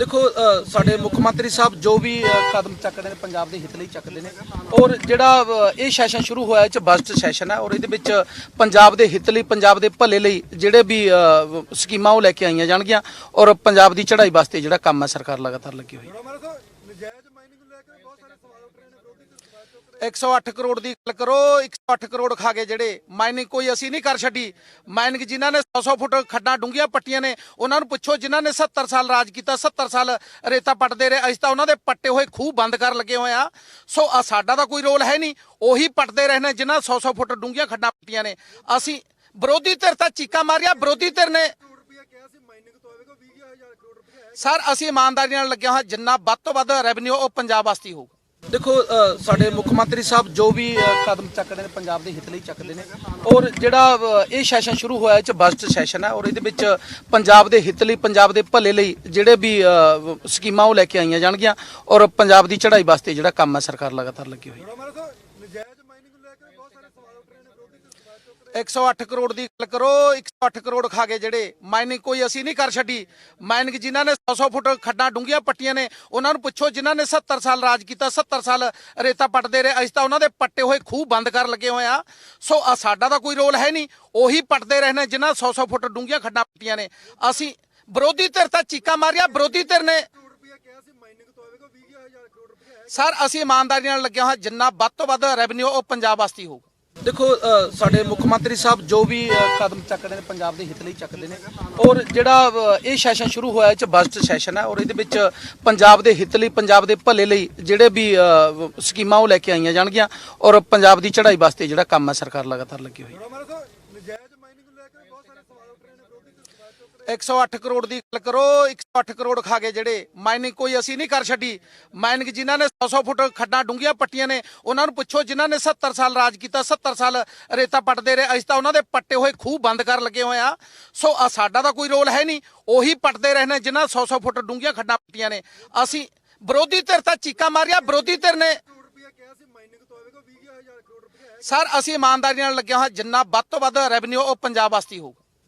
ਦੇਖੋ ਸਾਡੇ ਮੁੱਖ ਮੰਤਰੀ ਸਾਹਿਬ ਜੋ ਵੀ ਅ, ਕਦਮ ਚੱਕਦੇ ਨੇ ਪੰਜਾਬ ਦੇ ਹਿੱਤ ਲਈ ਚੱਕਦੇ ਨੇ ਔਰ ਜਿਹੜਾ ਇਹ ਸੈਸ਼ਨ ਸ਼ੁਰੂ ਹੋਇਆ ਇਹ ਚ ਬਜਟ ਸੈਸ਼ਨ ਹੈ ਔਰ ਇਹਦੇ ਵਿੱਚ ਪੰਜਾਬ ਦੇ ਹਿੱਤ ਲਈ ਪੰਜਾਬ ਦੇ ਭਲੇ ਲਈ ਜਿਹੜੇ ਵੀ ਸਕੀਮਾਂ ਉਹ ਲੈ ਕੇ ਆਈਆਂ ਜਾਣਗੀਆਂ ਔਰ ਪੰਜਾਬ ਦੀ ਚੜ੍ਹਾਈ ਵਾਸਤੇ ਜਿਹੜਾ ਕੰਮ ਹੈ ਸਰਕਾਰ ਲਗਾਤਾਰ ਲੱਗੀ ਹੋਈ। 108 ਕਰੋੜ ਦੀ ਗੱਲ ਕਰੋ 108 ਕਰੋੜ ਖਾ ਗਏ ਜਿਹੜੇ। ਮਾਈਨਿੰਗ ਕੋਈ ਅਸੀਂ ਨਹੀਂ ਕਰ ਛੱਡੀ। ਮਾਈਨਿੰਗ ਜਿਨ੍ਹਾਂ ਨੇ 100-100 ਫੁੱਟ ਖੱਡਾਂ ਡੂੰਘੀਆਂ ਪੱਟੀਆਂ ਨੇ, ਉਹਨਾਂ ਨੂੰ ਪੁੱਛੋ, ਜਿਨ੍ਹਾਂ ਨੇ 70 ਸਾਲ ਰਾਜ ਕੀਤਾ 70 ਸਾਲ ਰੇਤਾ ਪੱਟਦੇ ਰਹੇ, ਅਸੀਂ ਤਾਂ ਉਹਨਾਂ ਦੇ ਪੱਟੇ ਹੋਏ ਖੂਹ ਬੰਦ ਕਰਨ ਲੱਗੇ ਹੋਏ ਆ ਸੋ ਸਾਡਾ ਤਾਂ ਕੋਈ ਰੋਲ ਹੈ ਨਹੀਂ। ਉਹੀ ਪੱਟਦੇ ਰਹੇ ਨੇ ਜਿਨ੍ਹਾਂ 100-100 ਫੁੱਟ ਡੂੰਘੀਆਂ ਖੱਡਾਂ ਪੱਟੀਆਂ ਨੇ। ਅਸੀਂ ਵਿਰੋਧੀ ਧਿਰ ਤਾਂ ਚੀਕਾ ਮਾਰਿਆ, ਵਿਰੋਧੀ ਧਿਰ ਨੇ। ਸਰ ਅਸੀਂ ਇਮਾਨਦਾਰੀ ਨਾਲ ਲੱਗਿਆ ਹਾਂ, ਜਿੰਨਾ ਵੱਧ ਤੋਂ ਵੱਧ ਰੈਵਨਿਊ ਉਹ ਪੰਜਾਬ ਵਾਸਤੇ ਹੀ ਹੋਊਗਾ। ਦੇਖੋ ਸਾਡੇ ਮੁੱਖ ਮੰਤਰੀ ਸਾਹਿਬ ਜੋ ਵੀ ਅ, ਕਦਮ ਚੱਕਦੇ ਨੇ ਪੰਜਾਬ ਦੇ ਹਿੱਤ ਲਈ ਚੱਕਦੇ ਨੇ ਔਰ ਜਿਹੜਾ ਇਹ ਸੈਸ਼ਨ ਸ਼ੁਰੂ ਹੋਇਆ ਇਹ ਚ ਬਜਟ ਸੈਸ਼ਨ ਹੈ ਔਰ ਇਹਦੇ ਵਿੱਚ ਪੰਜਾਬ ਦੇ ਹਿੱਤ ਲਈ ਪੰਜਾਬ ਦੇ ਭਲੇ ਲਈ ਜਿਹੜੇ ਵੀ ਸਕੀਮਾਂ ਉਹ ਲੈ ਕੇ ਆਈਆਂ ਜਾਣਗੀਆਂ ਔਰ ਪੰਜਾਬ ਦੀ ਚੜ੍ਹਾਈ ਵਾਸਤੇ ਜਿਹੜਾ ਕੰਮ ਹੈ ਸਰਕਾਰ ਲਗਾਤਾਰ ਲੱਗੀ ਹੋਈ ਹੈ। 108 ਕਰੋੜ ਦੀ ਗੱਲ ਕਰੋ 108 ਕਰੋੜ ਖਾ ਗਏ ਜਿਹੜੇ। ਮਾਈਨਿੰਗ ਕੋਈ ਅਸੀਂ ਨਹੀਂ ਕਰ ਛੱਡੀ। ਮਾਈਨਿੰਗ ਜਿਨ੍ਹਾਂ ਨੇ 100-100 ਫੁੱਟ ਖੱਡਾਂ ਡੂੰਘੀਆਂ ਪੱਟੀਆਂ ਨੇ, ਉਹਨਾਂ ਨੂੰ ਪੁੱਛੋ, ਜਿਨ੍ਹਾਂ ਨੇ 70 ਸਾਲ ਰਾਜ ਕੀਤਾ 70 ਸਾਲ ਰੇਤਾ ਪੱਟਦੇ ਰਹੇ, ਅਸੀਂ ਤਾਂ ਉਹਨਾਂ ਦੇ ਪੱਟੇ ਹੋਏ ਖੂਹ ਬੰਦ ਕਰਨ ਲੱਗੇ ਹੋਏ ਆ ਸੋ ਸਾਡਾ ਤਾਂ ਕੋਈ ਰੋਲ ਹੈ ਨਹੀਂ। ਉਹੀ ਪੱਟਦੇ ਰਹੇ ਨੇ ਜਿਨ੍ਹਾਂ 100-100 ਫੁੱਟ ਡੂੰਘੀਆਂ ਖੱਡਾਂ ਪੱਟੀਆਂ ਨੇ। ਅਸੀਂ ਵਿਰੋਧੀ ਧਿਰ ਤਾਂ ਚੀਕਾ ਮਾਰਿਆ, ਵਿਰੋਧੀ ਧਿਰ ਨੇ। ਸਰ, ਅਸੀਂ ਇਮਾਨਦਾਰੀ ਨਾਲ ਲੱਗਿਆ ਹਾਂ, ਜਿੰਨਾ ਵੱਧ ਤੋਂ ਵੱਧ ਰੈਵਨਿਊ ਉਹ ਪੰਜਾਬ ਵਾਸਤੇ ਹੀ ਹੋਊਗਾ ਦੇਖੋ ਸਾਡੇ ਮੁੱਖ ਮੰਤਰੀ ਸਾਹਿਬ ਜੋ ਵੀ ਅ, ਕਦਮ ਚੱਕਦੇ ਨੇ ਪੰਜਾਬ ਦੇ ਹਿੱਤ ਲਈ ਚੱਕਦੇ ਨੇ ਔਰ ਜਿਹੜਾ ਇਹ ਸੈਸ਼ਨ ਸ਼ੁਰੂ ਹੋਇਆ ਇਹ ਚ ਬਜਟ ਸੈਸ਼ਨ ਹੈ ਔਰ ਇਹਦੇ ਵਿੱਚ ਪੰਜਾਬ ਦੇ ਹਿੱਤ ਲਈ ਪੰਜਾਬ ਦੇ ਭਲੇ ਲਈ ਜਿਹੜੇ ਵੀ ਸਕੀਮਾਂ ਉਹ ਲੈ ਕੇ ਆਈਆਂ ਜਾਣਗੀਆਂ ਔਰ ਪੰਜਾਬ ਦੀ ਚੜ੍ਹਾਈ ਵਾਸਤੇ ਜਿਹੜਾ ਕੰਮ ਹੈ ਸਰਕਾਰ ਲਗਾਤਾਰ ਲੱਗੀ ਹੋਈ ਹੈ। ਨਜਾਇਜ਼ ਮਾਈਨਿੰਗ ਨੂੰ ਲੈ ਕੇ ਬਹੁਤ ਸਾਰੇ ਸਵਾਲ ਉੱਠ ਰਹੇ ਨੇ ਵਿਰੋਧੀ ਧਿਰ ਸਵਾਲ ਚੁੱਕ ਰਹੇ 108 ਕਰੋੜ ਦੀ ਗੱਲ ਕਰੋ 108 ਕਰੋੜ ਖਾ ਗਏ ਜਿਹੜੇ। ਮਾਈਨਿੰਗ ਕੋਈ ਅਸੀਂ ਨਹੀਂ ਕਰ ਛੱਡੀ। ਮਾਈਨਿੰਗ ਜਿਨ੍ਹਾਂ ਨੇ 100-100 ਫੁੱਟ ਖੱਡਾਂ ਡੂੰਘੀਆਂ ਪੱਟੀਆਂ ਨੇ, ਉਹਨਾਂ ਨੂੰ ਪੁੱਛੋ, ਜਿਨ੍ਹਾਂ ਨੇ 70 ਸਾਲ ਰਾਜ ਕੀਤਾ 70 ਸਾਲ ਰੇਤਾ ਪੱਟਦੇ ਰਹੇ, ਅਸੀਂ ਤਾਂ ਉਹਨਾਂ ਦੇ ਪੱਟੇ ਹੋਏ ਖੂਹ ਬੰਦ ਕਰ ਲੱਗੇ ਹੋਏ ਆ। ਸੋ, ਆ ਸਾਡਾ ਤਾਂ ਕੋਈ ਰੋਲ ਹੈ ਨਹੀਂ। ਉਹੀ ਪੱਟਦੇ ਰਹੇ ਨੇ ਜਿਨ੍ਹਾਂ 100-100 ਫੁੱਟ ਡੂੰਘੀਆਂ ਖੱਡਾਂ ਪੱਟੀਆਂ ਨੇ। ਅਸੀਂ ਵਿਰੋਧੀ ਧਿਰ ਤਾਂ ਚੀਕਾ ਮਾਰਿਆ, ਵਿਰੋਧੀ ਧਿਰ ਨੇ ਸਰ, ਅਸੀਂ ਇਮਾਨਦਾਰੀ ਨਾਲ ਲੱਗਿਆ ਹਾਂ ਜਿੰਨਾ ਵੱਧ ਤੋਂ ਵੱਧ ਰੈਵਨਿਊ ਉਹ ਪੰਜਾਬ ਵਾਸਤੇ ਹੀ ਹੋਊਗਾ।